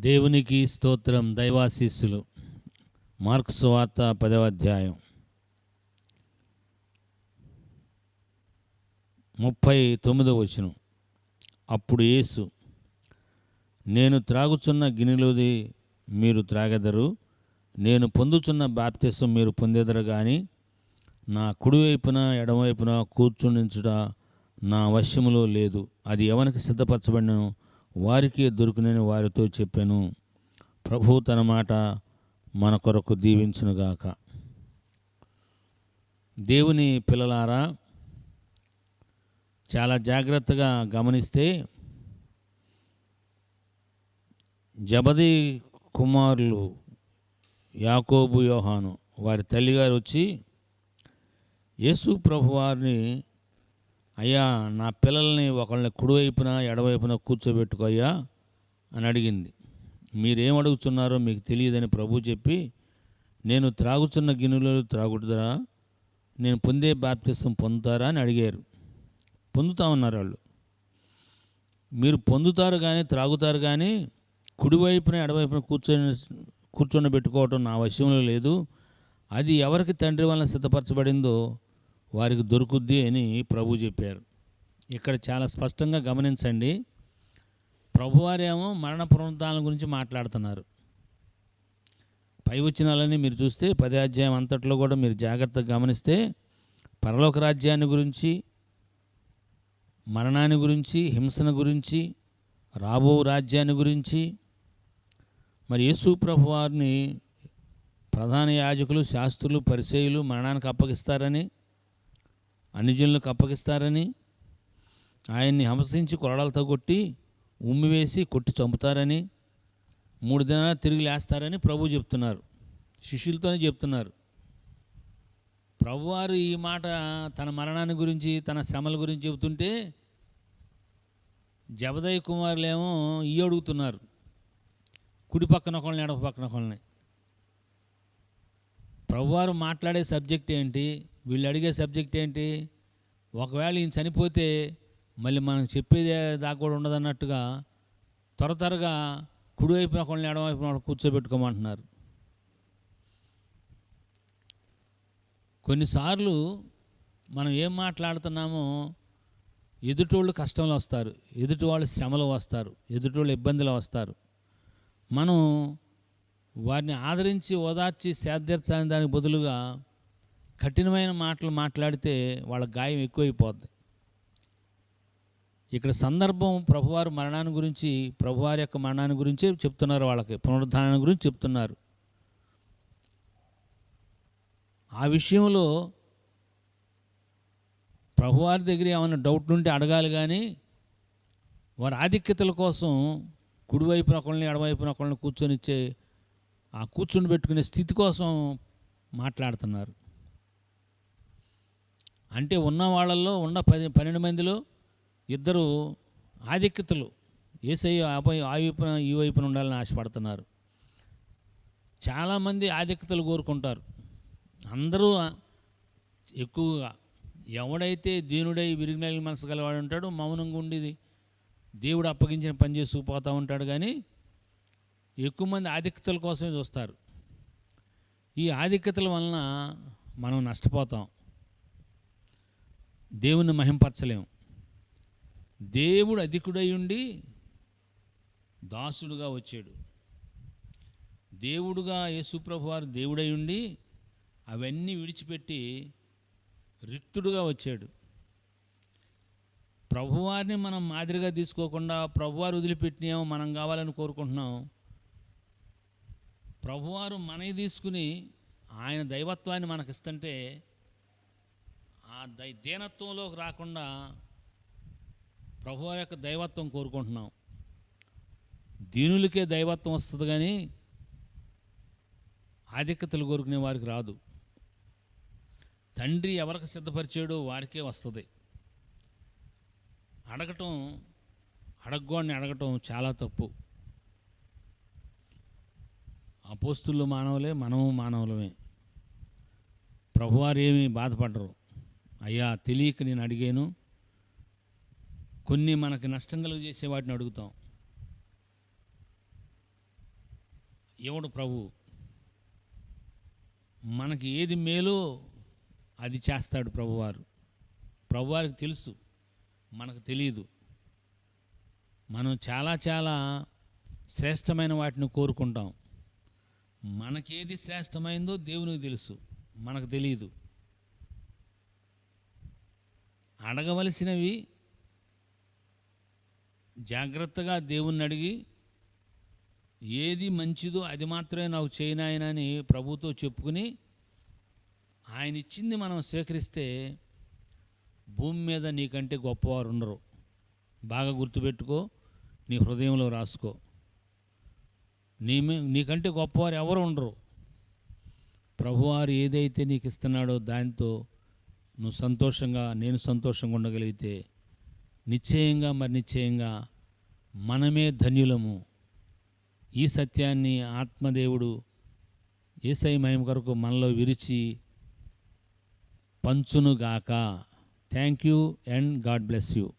దేవునికి స్తోత్రం దైవాశీస్సులు. మార్క్స్ వార్త పదవ అధ్యాయం. ముప్పై తొమ్మిదవ వచనం. అప్పుడు యేసు నేను త్రాగుచున్న గిన్నెలోది మీరు త్రాగెదరు. నేను పొందుచున్న బాప్తిసం మీరు పొందెదరు కానీ నా కుడివైపున ఎడమవైపున కూర్చుండించుట నా వశ్యములో లేదు. అది ఎవరికి సిద్ధపరచబడిన వారికి దొరుకునని వారితో చెప్పాను. ప్రభు తన మాట మన కొరకు దీవించునుగాక. దేవుని పిల్లలారా చాలా జాగ్రత్తగా గమనిస్తే జబది కుమారులు యాకోబు యోహాను వారి తల్లిగారు వచ్చి యేసు ప్రభు వారిని అయ్యా నా పిల్లల్ని ఒకళ్ళని కుడివైపున ఎడవైపున కూర్చోబెట్టుకోయ్యా అని అడిగింది. మీరేం అడుగుతున్నారో మీకు తెలియదని ప్రభు చెప్పి నేను త్రాగుచున్న గిన్నెలో త్రాగుతుందా నేను పొందే బాప్తిసం పొందుతారా అని అడిగారు. పొందుతామన్నారు వాళ్ళు. మీరు పొందుతారు కానీ త్రాగుతారు కానీ కుడివైపున ఎడవైపున కూర్చొని కూర్చొని పెట్టుకోవటం నా వశంలో లేదు. అది ఎవరికి తండ్రి వలన సిద్ధపరచబడిందో వారికి దొరుకుద్ది అని ప్రభు చెప్పారు. ఇక్కడ చాలా స్పష్టంగా గమనించండి. ప్రభువారేమో మరణ పునరుద్ధానం గురించి మాట్లాడుతున్నారు. పై వచ్చినాలని మీరు చూస్తే పదే అధ్యాయం అంతట్లో కూడా మీరు జాగ్రత్తగా గమనిస్తే పరలోక రాజ్యాన్ని గురించి మరణాన్ని గురించి హింసను గురించి రాబో రాజ్యాన్ని గురించి మరి యేసు ప్రభు వారిని ప్రధాన యాజకులు శాస్త్రులు పరిచయులు మరణానికి అప్పగిస్తారని అన్యజనులకు అప్పగిస్తారని ఆయన్ని హింసించి కొరడాలతో కొట్టి ఉమ్మివేసి కొట్టి చంపుతారని మూడు దినాలు తిరిగి లేస్తారని ప్రభు చెప్తున్నారు. శిష్యులతోనే చెప్తున్నారు. ప్రభువారు ఈ మాట తన మరణాన్ని గురించి తన శ్రమల గురించి చెబుతుంటే జబదయ్య కుమారులేమో ఈ అడుగుతున్నారు. కుడి పక్కన ఒకళ్ళని ఎడప పక్కన ఒకళ్ళని. ప్రభువారు మాట్లాడే సబ్జెక్ట్ ఏంటి? వీళ్ళు అడిగే సబ్జెక్ట్ ఏంటి? ఒకవేళ ఈయన చనిపోతే మళ్ళీ మనం చెప్పేది దాకా కూడా ఉండదన్నట్టుగా త్వర త్వరగా కుడివైపున ఒకళ్ళని ఎడమవైపున ఒకళ్ళని కూర్చోబెట్టుకోమంటున్నారు. కొన్నిసార్లు మనం ఏం మాట్లాడుతున్నామో ఎదుటోళ్ళు కష్టంలో వస్తారు ఎదుటి వాళ్ళు శ్రమలో వస్తారు ఎదుటోళ్ళు ఇబ్బందులు వస్తారు. మనం వారిని ఆదరించి ఓదార్చి సేద్యర్చాలని దానికి బదులుగా కఠినమైన మాటలు మాట్లాడితే వాళ్ళ గాయం ఎక్కువైపోద్ది. ఇక్కడ సందర్భం ప్రభువారు మరణాన్ని గురించి ప్రభువారి యొక్క మరణాన్ని గురించే చెప్తున్నారు వాళ్ళకి పునరుద్ధానాన్ని గురించి చెప్తున్నారు. ఆ విషయంలో ప్రభువారి దగ్గర ఏమైనా డౌట్ ఉంటే అడగాలి కానీ వారి ఆధిక్యతల కోసం కుడివైపున ఒకళ్ళని ఎడవైపున ఒకళ్ళని కూర్చొని ఇచ్చే ఆ కూర్చొని పెట్టుకునే స్థితి కోసం మాట్లాడుతున్నారు. అంటే ఉన్న వాళ్ళల్లో ఉన్న పది పన్నెండు మందిలో ఇద్దరు ఆధిక్యతలు. ఏసై ఆపై ఆ వైపున ఈ వైపున ఉండాలని ఆశపడుతున్నారు. చాలామంది ఆధిక్యతలు కోరుకుంటారు. అందరూ ఎక్కువగా ఎవడైతే దీనుడై విరిగినలి మనసు గలవాడు ఉంటాడో మౌనంగా ఉండేది. దేవుడు అప్పగించిన పని చేసుకుపోతూ ఉంటాడు కానీ ఎక్కువ మంది ఆధిక్యతల కోసమే చూస్తారు. ఈ ఆధిక్యతల వలన మనం నష్టపోతాం. దేవుని మహింపరచలేము. దేవుడు అధికుడై ఉండి దాసుడుగా వచ్చాడు. దేవుడుగా యేసుప్రభు వారు దేవుడై ఉండి అవన్నీ విడిచిపెట్టి రిక్తుడుగా వచ్చాడు. ప్రభువారిని మనం మాదిరిగా తీసుకోకుండా ప్రభువారు వదిలిపెట్టినాం మనం కావాలని కోరుకుంటున్నాం. ప్రభువారు మనవి తీసుకుని ఆయన దైవత్వాన్ని మనకిస్తుంటే ఆ దై దీనత్వంలోకి రాకుండా ప్రభువారి యొక్క దైవత్వం కోరుకుంటున్నాం. దీనులకే దైవత్వం వస్తుంది కానీ ఆధిక్యతలు కోరుకునే వారికి రాదు. తండ్రి ఎవరికి సిద్ధపరిచాడో వారికే వస్తుంది. అడగటం అడగోడిని అడగటం చాలా తప్పు. అపోస్తులు మానవులే మనము మానవులమే. ప్రభువారు ఏమీ బాధపడరు. అయ్యా తెలియక నేను అడిగాను. కొన్ని మనకి నష్టం కలుగజేసే వాటిని అడుగుతాం. ఇవ్వడు ప్రభు? మనకి ఏది మేలో అది చేస్తాడు ప్రభువారు. ప్రభువారికి తెలుసు మనకు తెలియదు మనం చాలా చాలా శ్రేష్టమైన వాటిని కోరుకుంటాం. మనకేది శ్రేష్టమైందో దేవునికి తెలుసు మనకు తెలియదు అడగవలసినవి. జాగ్రత్తగా దేవుణ్ణి అడిగి ఏది మంచిదో అది మాత్రమే నాకు చేయనాయన అని ప్రభుతో చెప్పుకుని ఆయన ఇచ్చింది మనం స్వీకరిస్తే భూమి మీద నీకంటే గొప్పవారు ఉండరు. బాగా గుర్తుపెట్టుకో నీ హృదయంలో రాసుకో. నీ నీకంటే గొప్పవారు ఎవరు ఉండరు. ప్రభువారు ఏదైతే నీకు ఇస్తున్నాడో దాంతో నువ్వు సంతోషంగా నేను సంతోషంగా ఉండగలిగితే నిశ్చయంగా మరి నిశ్చయంగా మనమే ధన్యులము. ఈ సత్యాన్ని ఆత్మదేవుడు ఏసై మహిమ కొరకు మనలో విరిచి పంచునుగాక. Thank you and God bless you